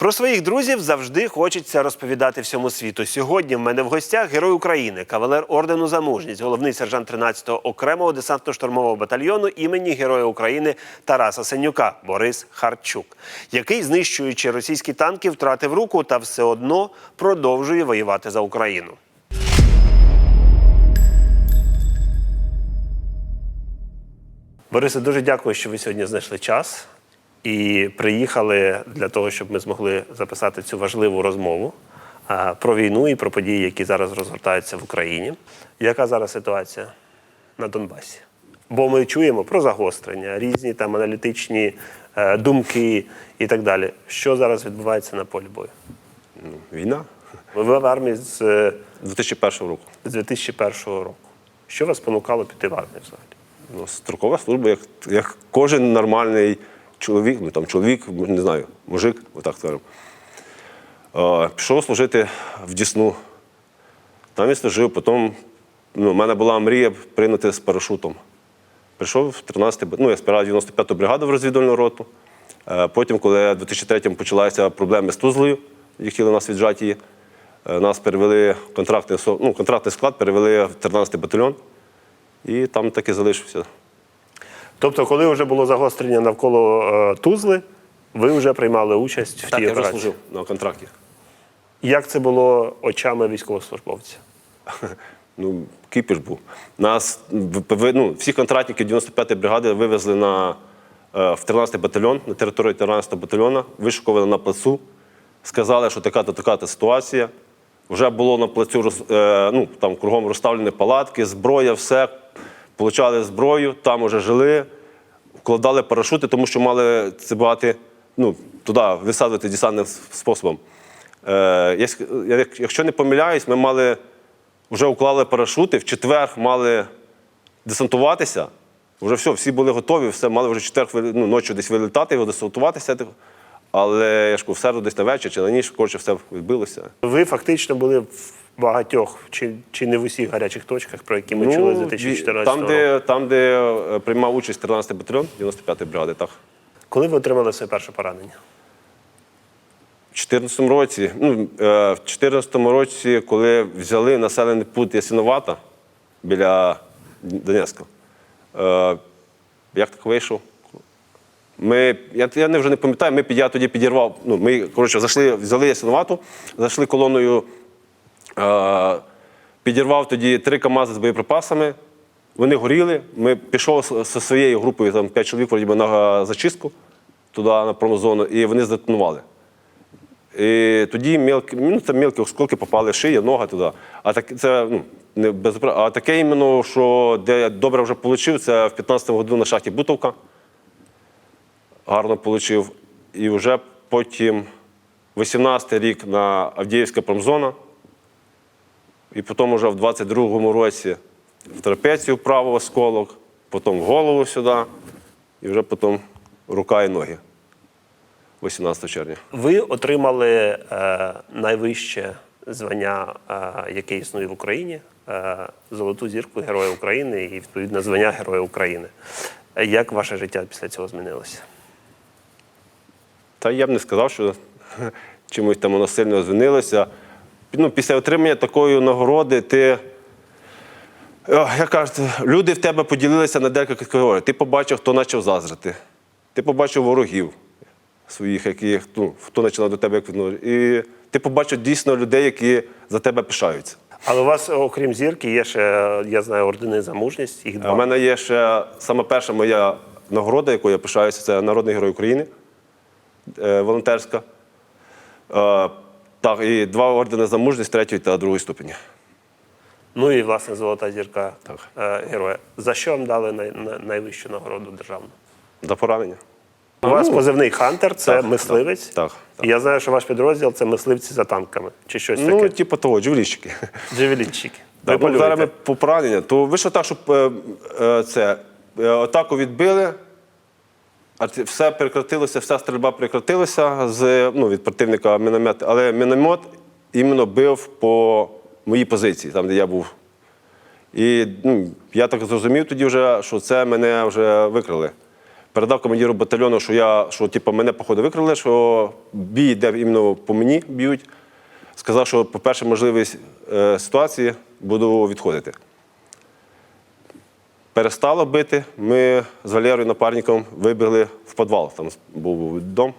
Про своїх друзів завжди хочеться розповідати всьому світу. Сьогодні в мене в гостях герой України, кавалер ордену за мужність, головний сержант 13-го окремого десантно-штурмового батальйону імені Героя України Тараса Сенюка Борис Харчук, який, знищуючи російські танки, втратив руку та все одно продовжує воювати за Україну. Борисе, дуже дякую, що ви сьогодні знайшли час і приїхали для того, щоб ми змогли записати цю важливу розмову про війну і про події, які зараз розгортаються в Україні. Яка зараз ситуація на Донбасі? Бо ми чуємо про загострення, різні там аналітичні е, думки і так далі. Що зараз відбувається на полі бою? Війна Ви в армії з, е, 2001 року. з 2001 року. Що вас спонукало піти в армію взагалі? Ну, строкова служба, як, як кожен нормальний чоловік, ну там чоловік, не знаю, мужик, отак скажемо. Пішов служити в Дісну. Там я служив, потім ну, в мене була мрія прийняти з парашутом. Прийшов в 13 ну, я спирав 95-ту бригаду в розвідувальну роту. Е, Потім, коли в 2003-му почалися проблеми з Тузлою, які хотіли нас віджати її, е, нас перевели контрактний, ну, контрактний склад, перевели в 13-й батальйон. І там так і залишився. Тобто, коли вже було загострення навколо е, Тузли, ви вже приймали участь в Так, тій я вже операції. служив на контракті. Як це було очами військовослужбовця? Ну, кипіш був. Нас в- в- ну, всі контрактники 95-ї бригади вивезли на, е, в 13-й батальйон, на територію 13-го батальйону, вишукували на плацу, сказали, що така-то така-то ситуація. Вже було на плацю роз- е, ну, там кругом розставлені палатки, зброя, все. Получали зброю, там вже жили, вкладали парашути, тому що мали це багато, ну, туди висадити десантним способом. Е, якщо не помиляюсь, ми мали вже уклали парашути, в четвер мали десантуватися. Вже все, всі були готові, все мали вже четвер ну, ночі десь вилітати, десантуватися. Але я ж в середу десь на вечір чи на ніч, коротше, все відбилося. Ви фактично були багатьох, чи, чи не в усіх гарячих точках, про які ми чули з 2014 Ну, там, року. де, там, де е, приймав участь 13-й батальйон 95-ї бригади, так. Коли ви отримали своє перше поранення? В 2014 році, ну, е, в 2014 році, коли взяли населений пункт Ясиновата біля Донецька, е, як так вийшов? Ми, я, я не вже не пам'ятаю, ми, я тоді підірвав. Ну, ми, коротше, зайшли, взяли Ясиновату, зайшли колоною, підірвав тоді три КАМАЗи з боєприпасами. Вони горіли. Ми пішов зі своєю групою, там п'ять чоловік вроді на зачистку туди на промозону, і вони здетонували. І тоді мілкі, ну, це мілкі осколки попали шия, нога туди. А так, це, ну, не без, а таке іменно, що де я добре вже отримав, це в 15-му году на шахті Бутовка. Гарно отримав. І вже потім 18-й рік на Авдіївська промзона. І потім вже в 22-му році в трапецію правий осколок, потім в голову сюди, і вже потім рука і ноги. 18 червня. Ви отримали е, найвище звання, е, яке існує в Україні е, золоту зірку Героя України і відповідно звання Героя України. Як ваше життя після цього змінилося? Та я б не сказав, що чимось там воно сильно звинилося. Ну, після отримання такої нагороди ти. О, Як кажуть, люди в тебе поділилися на декілька категорій. Ти побачив, хто почав зазрити. Ти побачив ворогів своїх, яких, ну, хто починав до тебе як відносити. І ти побачив дійсно людей, які за тебе пишаються. Але у вас, окрім зірки, є ще, я знаю, ордени за мужність. Їх У мене є ще саме перша моя нагорода, якою я пишаюся, це Народний герой України, е, волонтерська. Так, і два ордени за мужність третьої та другої ступені. Ну і власне золота зірка Так. е, героя. За що вам дали най, най- найвищу нагороду державну? За поранення. У вас позивний Хантер, це так, мисливець. так, так. Я знаю, що ваш підрозділ це мисливці за танками. Чи щось Ну, таке? типу того, джевелінчики. Джевелінчики. Ну, зараз ми по поранення, то вийшло так, щоб е, е, це, е, атаку відбили, все прекратилося, вся стрільба прекратилася з, ну, від противника міномет, але міномет іменно бив по моїй позиції, там, де я був. І ну, я так зрозумів тоді вже, що це мене вже викрили. Передав командиру батальйону, що я, що типу, мене походу викрили, що бій йде іменно по мені б'ють. Сказав, що по першій можливість е, ситуації буду відходити. Перестало бити. Ми з Валерою напарником вибігли в підвал. Там був дом.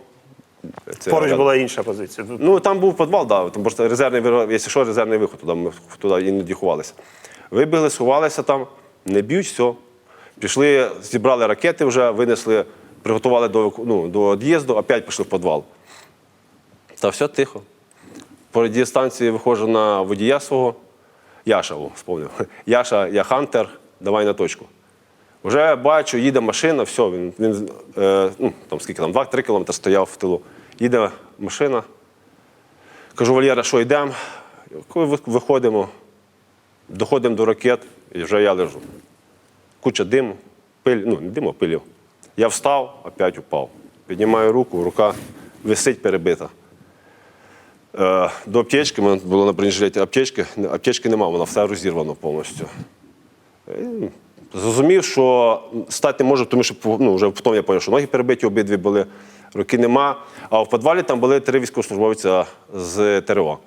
Це Поруч була інша позиція. Ну, там був підвал, да, там просто резервний, якщо що, резервний виход, туди ми туди іноді ховалися. Вибігли, сховалися там, не б'ють, все. Пішли, зібрали ракети вже, винесли, приготували до, ну, до від'їзду, опять пішли в підвал. Та все тихо. По радіостанції виходжу на водія свого, Яша, о, сповнив. Яша, я хантер, давай на точку. Вже бачу, їде машина, все, він, він е, ну, там скільки там, 2-3 кілометри стояв в тилу. Їде машина. Кажу, Валєра, що йдемо? Виходимо, доходимо до ракет, і вже я лежу. Куча диму, пиль, ну, не диму, а пилів. Я встав, опять упав. Піднімаю руку, рука висить перебита. Е, до аптечки, мене було на бронежилеті аптечки, аптечки немає, вона все розірвано повністю. Зрозумів, що стати не можу, тому що ну, вже потім я зрозумів, що ноги перебиті обидві були, руки нема. А в підвалі там були три військовослужбовця з ТРО.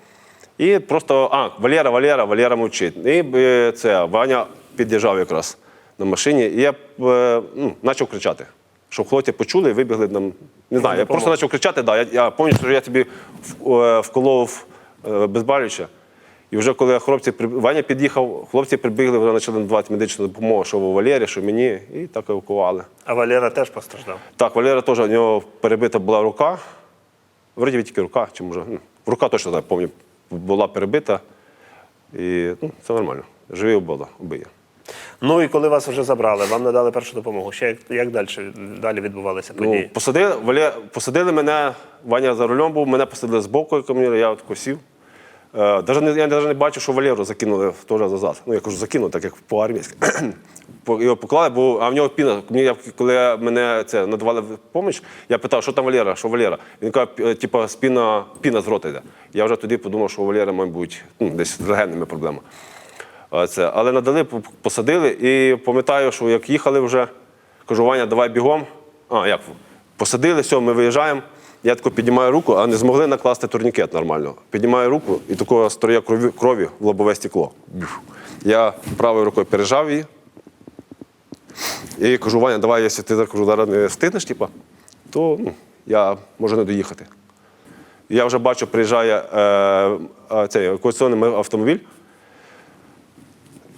І просто, а, Валера, Валера, Валера мовчить. І е, це Ваня під'їжджав якраз на машині, і я е, ну, почав кричати. Щоб хлопці почули і вибігли нам. Не знаю, я просто почав кричати, да, я, я пам'ятаю, що я тобі е, вколов безболюче. І вже коли хлопці Ваня під'їхав, хлопці прибігли, вже почали надавати медичну допомогу, що у Валері, що мені, і так евакували. А Валера теж постраждав. Так, Валера теж у нього перебита була рука. Вроді тільки рука, чи може. Ну, рука точно так, пам'ятаю, була перебита. І ну, це нормально. Живі обода, обиє. Ну і коли вас вже забрали, вам надали першу допомогу. Ще як, як далі, далі відбувалися Ну, події? посадили, Валя, посадили мене, Ваня за рулем був, мене посадили з боку, я от косів. Е, даже не, я навіть не бачу, що Валеру закинули теж назад. Ну, я кажу, закинули, так як по-армійськи. Його поклали, бо а в нього піна. Мені, коли мене це надавали допомогу, я питав, що там Валера, що Валера. Він каже, «Пі- типа, спіна, піна з рота йде. Я вже тоді подумав, що у Валера, мабуть, ну, десь з легенними проблема. Це. Але надали, посадили, і пам'ятаю, що як їхали вже, кажу, Ваня, давай бігом. А, як? Посадили, все, ми виїжджаємо. Я тако піднімаю руку, а не змогли накласти турнікет нормально. Піднімаю руку і такого строя крові, крові в лобове стекло. Я правою рукою пережав її. І кажу, Ваня, давай, якщо ти кажу, зараз не встигнеш, типа, то ну, я можу не доїхати. Я вже бачу, приїжджає е, цей евакуаційний автомобіль.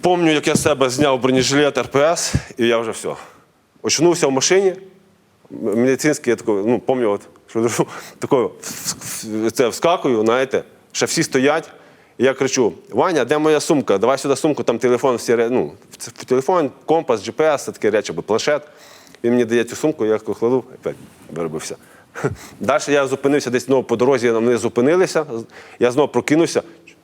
Помню, як я себе зняв бронежилет РПС, і я вже все. Очнувся в машині. Медицинський, я такий, ну, пам'ятаю, що лежу, такою, це вскакую, знаєте, ще всі стоять. І я кричу: Ваня, де моя сумка? Давай сюди сумку, там телефон, всі, ну, телефон, компас, GPS, такі речі, або планшет. Він мені дає цю сумку, я кладу, опять виробився. Далі я зупинився десь знову по дорозі, вони зупинилися. Я знову прокинувся.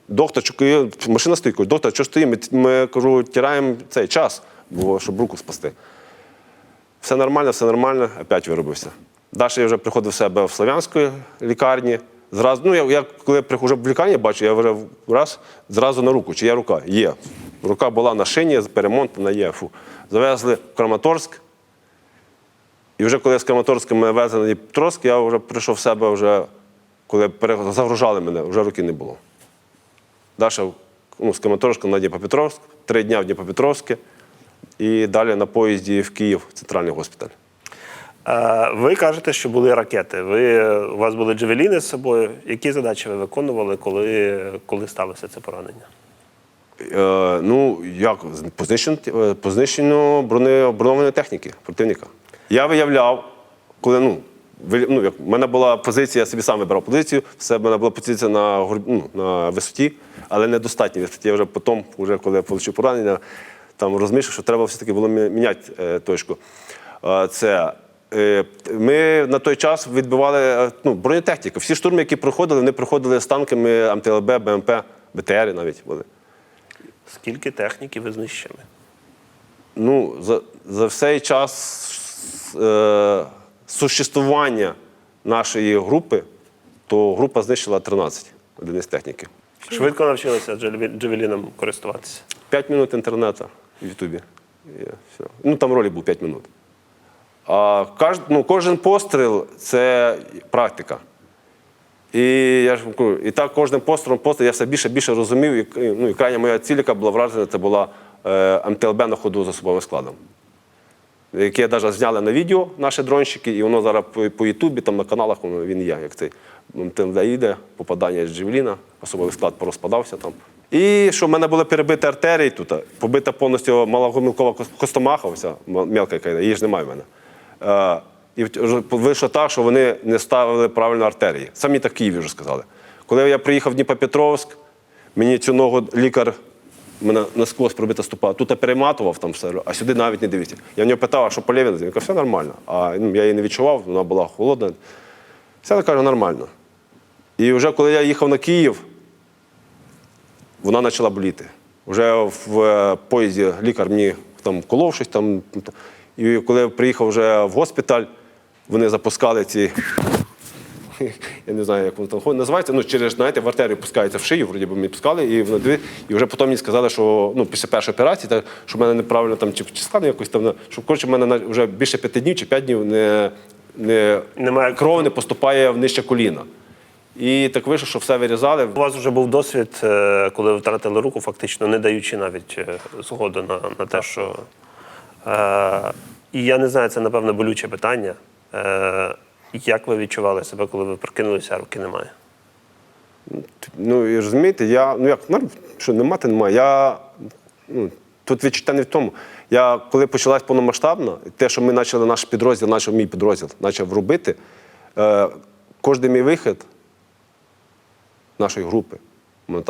Доктор, чекаю, машина стоїть, кажу, доктор, що стоїть? Ми, ми кажу, тираємо цей час, бо, щоб руку спасти. Все нормально, все нормально, опять виробився. Далі я вже приходив в себе в Слов'янської лікарні. Зразу, ну, я, я коли приходжу в лікарні, бачу, я вже раз зразу на руку, чи є рука? Є. Рука була на шині, перемонтана є. Фу. Завезли в Краматорськ. І вже коли з Краматорська мене везли на Дніпропетровськ, я вже прийшов в себе, вже, коли загружали мене, вже руки не було. Далі ну, з Краматорська на Дніпропетровськ, три дні в Дніпропетровське, і далі на поїзді в Київ, центральний госпіталь. Е, Ви кажете, що були ракети. Ви, у вас були джевеліни з собою. Які задачі ви виконували, коли, коли сталося це поранення? Е, ну, як по знищенню, е, бронованої техніки противника. Я виявляв, коли ну, ну, як, в мене була позиція, я собі сам вибирав позицію, все, в мене була позиція на, ну, на висоті, але недостатній. Я вже потім, вже коли отримав поранення, там розмішав, що треба все-таки було міняти е, точку. Це ми на той час відбивали е, ну, бронетехніку. Всі штурми, які проходили, вони проходили з танками МТЛБ, БМП, БТР навіть були. Скільки техніки ви знищили? Ну, за, за всей час е, существування нашої групи, то група знищила 13 одиниць техніки. Швидко навчилися джевеліном користуватися. 5 минут інтернету в Ютубі. Ну, там ролик був 5 минут. А кож, ну, кожен постріл це практика. І я ж і так кожним пострілом постріл я все більше більше розумів. І, ну, і крайня моя ціль, яка була вражена, це була е, МТЛБ на ходу з особовим складом. Яке навіть зняли на відео наші дронщики, і воно зараз по, Ютубі, там на каналах воно, він є, як цей МТЛБ їде, попадання з Джевеліна, особовий склад порозпадався там. І що в мене були перебиті артерії тут, побита повністю малогомілкова кос- костомаха, м- мелка, яка її ж немає в мене. Е, і вийшло так, що вони не ставили правильно артерії. Самі так в Києві вже сказали. Коли я приїхав в Дніпропетровськ, мені цю ногу лікар, мене насквозь пробита стопа, тут я перематував там все, а сюди навіть не дивився. Я в нього питав, а що по лівій? Він каже, все нормально. А ну, я її не відчував, вона була холодна. Все каже, нормально. І вже коли я їхав на Київ, вона почала боліти. Вже в е, поїзді лікар мені там колов щось там. І коли я приїхав вже в госпіталь, вони запускали ці. Я не знаю, як воно там ходить, називається. Ну, через, знаєте, в артерію пускається в шию, вроді би мені пускали, і вони дві- і вже потім мені сказали, що ну, після першої операції, так, що в мене неправильно там чи, складно якось там, що коротше, в мене вже більше п'яти днів чи п'ять днів не, не, Немає кров не поступає в нижче коліна. І так вийшло, що все вирізали. У вас вже був досвід, е, коли ви втратили руку, фактично не даючи навіть е, згоду на, на те, що. Е, і я не знаю, це напевно болюче питання. Е, як ви відчували себе, коли ви прокинулися, а руки немає? Ну і розумієте, я ну як ну, що нема, то немає. Я ну, тут відчуття не в тому. Я коли почалась повномасштабна, те, що ми почали наш підрозділ, почав мій підрозділ, почав робити, е, кожен мій вихід нашої групи, ну,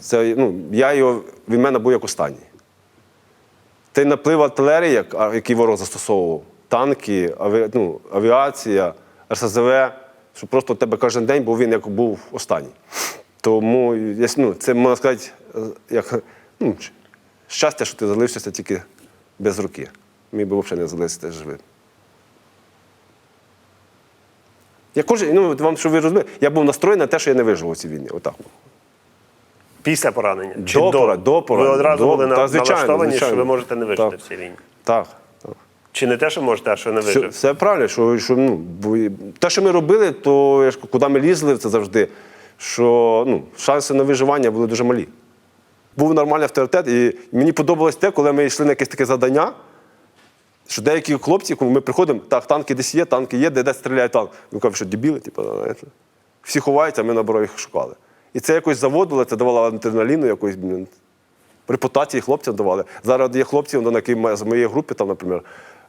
це, ну, я його, він мене був як останній. Той наплив артилерії, який ворог застосовував, танки, аві, ну, авіація, РСЗВ, що просто у тебе кожен день був він як був останній. Тому ну, це можна сказати, е, як ну, щастя, що ти залишився тільки без руки. Міг би взагалі не залишитися живим. Я кожен, ну, вам, щоб ви розуміли, я був настроєний на те, що я не виживу у цій війні. Отак. Після поранення? чи До пора- до Ви одразу до- були на, та, звичайно, налаштовані, що ви можете не вижити Так. в цій війні. Так. Чи не те, що можете, а що не Все, вижив? все правильно, що, що ну, те, що ми робили, то ж, куди ми лізли, це завжди, що ну, шанси на виживання були дуже малі. Був нормальний авторитет, і мені подобалось те, коли ми йшли на якесь таке завдання, що деякі хлопці, коли ми приходимо, так, танки десь є, танки є, де десь стріляє танк. Ми кажемо, що дебіли, типу, знаєте. всі ховаються, а ми наоборот їх шукали. І це якось заводило, це давало адреналіну якоїсь, репутації хлопцям давали. Зараз є хлопці, які з моєї групи, там, наприклад,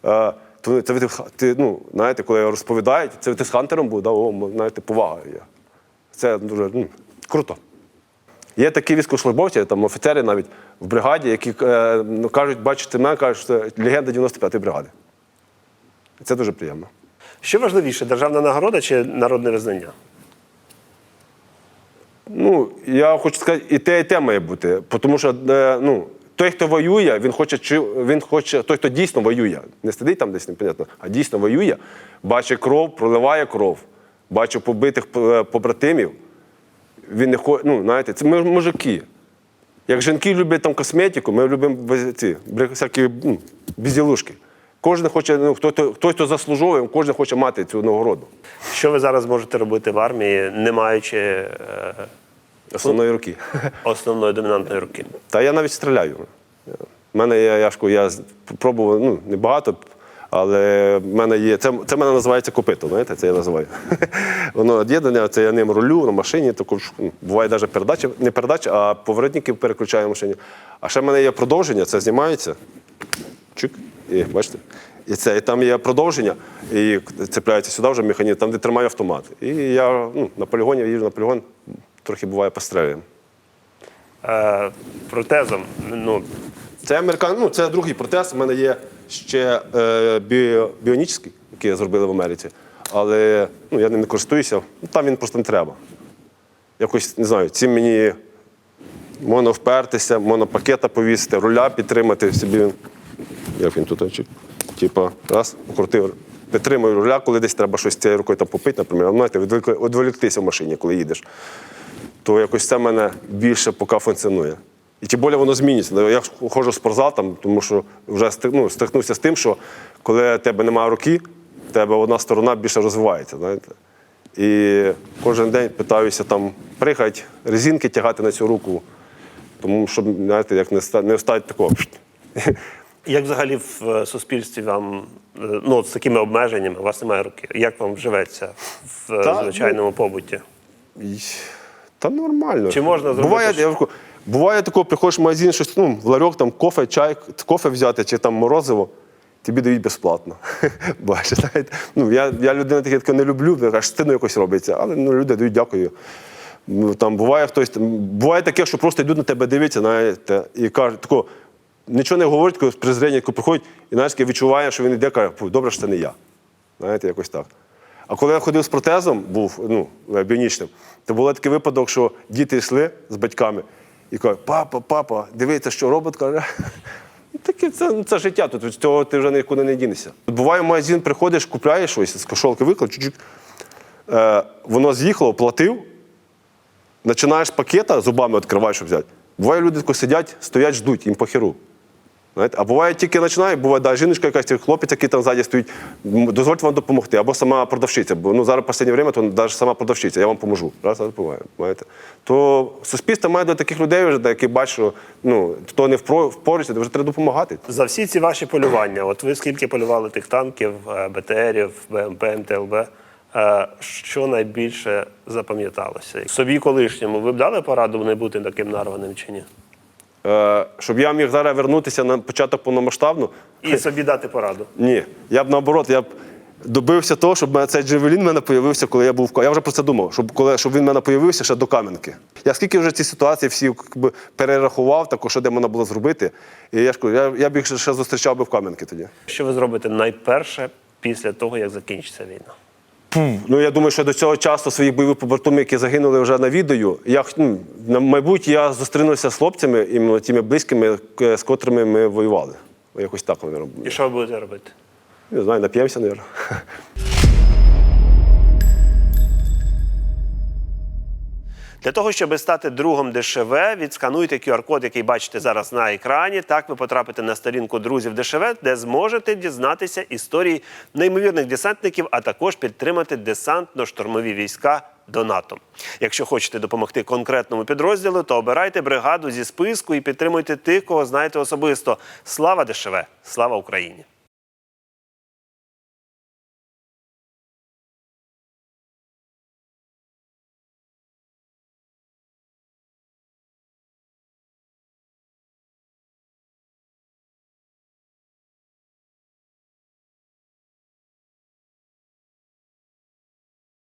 е, то це ти, ну, знаєте, коли розповідають, це ти з Хантером був, да, о, знаєте, повага є. Це дуже ну, круто. Є такі військовослужбовці, там офіцери навіть в бригаді, які е, ну, кажуть, бачите мене, кажуть, що це легенда 95-ї бригади. Це дуже приємно. Що важливіше, державна нагорода чи народне визнання? Ну, я хочу сказати, і те, і те має бути. Тому що е, ну, той, хто воює, він хоче, чи він хоче, той, хто дійсно воює, не сидить там десь непонятно, а дійсно воює, бачить кров, проливає кров, бачить побитих е, побратимів. Він не хоче, ну, знаєте, це ми мужики. Як жінки люблять там косметику, ми любимо ці, всякі ну, безділушки. Кожен хоче, ну, хто, хто, хтось, хто заслужовує, кожен хоче мати цю нагороду. Що ви зараз можете робити в армії, не маючи е, Основної руки. основної домінантної руки? Та я навіть стріляю. У мене є, я ж кажу, я пробував, ну, не багато, але в мене є. Це, це мене називається копито, знаєте, це я називаю. Воно від'єднання, це я ним рулю на машині, також ну, буває навіть передача, не передача, а поворотники переключаю в машині. А ще в мене є продовження, це знімається. Чик. І бачите? І це, і там є продовження, і цепляється сюди вже механізм, там, де тримає автомат. І я ну, на полігоні я їжджу на полігон, трохи буває пострілюємо. Е, протезом, ну, Це американ... ну, це другий протез. У мене є ще е, біо... біонічний, який зробили в Америці. Але ну, я ним не користуюся. Ну, там він просто не треба. Якось не знаю, цим мені можна впертися, можна пакета повісити, руля підтримати собі. Тут? чи- Типа, раз, покрутив. Підтримую руля, коли десь треба щось цією рукою там попити, наприклад, Ну, знаєте, відволіктися в машині, коли їдеш. То якось це мене більше поки функціонує. І тим більше воно зміниться. Я ходжу в спортзал, там, тому що вже ну, стикнувся з тим, що коли тебе немає руки, в тебе одна сторона більше розвивається. Знаєте? І кожен день питаюся там приїхати, резинки тягати на цю руку, тому щоб знаєте, як не встати такого. Як взагалі в е, суспільстві вам е, ну, з такими обмеженнями, у вас немає руки? Як вам живеться в е, Та, звичайному побуті? Та нормально. Чи можна зробити Буває, я буває тако, приходиш в магазин, щось, ну, в ларьок, там кофе, чай, кофе взяти чи там морозиво, тобі дають безплатно. Бачиш, знаєте. Ну, я, я людина таке таке не люблю, аж стидно якось робиться, але ну, люди дають дякую. Ну, Там буває хтось, там, буває таке, що просто йдуть на тебе дивляться, знаєте, і кажуть, тако, нічого не говорять, тако, з презрення, яке приходять, і таке відчуває, що він йде, каже, добре, що це не я. Знаєте, якось так. А коли я ходив з протезом, був ну, біонічним, то був такий випадок, що діти йшли з батьками і кажуть, папа, папа, дивіться, що робот каже. Таке це, ну, це життя, тут від цього ти вже нікуди не дінешся. Буває, в магазин приходиш, купляєш щось, з кошолки виклав, чуть-чуть, е, воно з'їхало, платив, починаєш пакета, зубами відкриваєш, щоб взяти. Буває, люди сидять, стоять, ждуть, їм по херу. Знаєте? А буває тільки починає, буває да, жіночка якась, хлопець, який там ззаді стоїть, дозвольте вам допомогти, або сама продавщиця. Бо ну, зараз в останнє время, то навіть сама продавщиця, я вам поможу. Раз, раз буває. То суспільство має до таких людей, вже, які бачать, що ну, хто не впорається, то вже треба допомагати. За всі ці ваші полювання, от ви скільки полювали тих танків, е, БТРів, БМП, МТЛБ, е, що найбільше запам'яталося? Собі колишньому ви б дали пораду не бути таким нарваним чи ні? Е, щоб я міг зараз вернутися на початок повномасштабну, І собі дати пораду. Ні, я б наоборот, я б добився того, щоб цей джевелін в мене появився, коли я був в Я вже про це думав, щоб коли щоб він в мене появився ще до Кам'янки. Я скільки вже ці ситуації всі якби, перерахував, також що де можна було зробити. І я ж кажу, я, я б їх ще зустрічав би в Кам'янки тоді. Що ви зробите найперше після того, як закінчиться війна? Ну я думаю, що до цього часу своїх бойових побратимів, які загинули вже на відео, я ну, на майбутнє я зустрінувся з хлопцями, і тими близькими, з котрими ми воювали. Якось так, мабуть. І що ви будете робити? Не знаю, нап'ємося, мабуть. Для того, щоб стати другом ДШВ, відскануйте QR-код, який бачите зараз на екрані. Так ви потрапите на сторінку друзів ДШВ, де зможете дізнатися історії неймовірних десантників, а також підтримати десантно-штурмові війська донатом. Якщо хочете допомогти конкретному підрозділу, то обирайте бригаду зі списку і підтримуйте тих, кого знаєте особисто. Слава ДШВ! Слава Україні!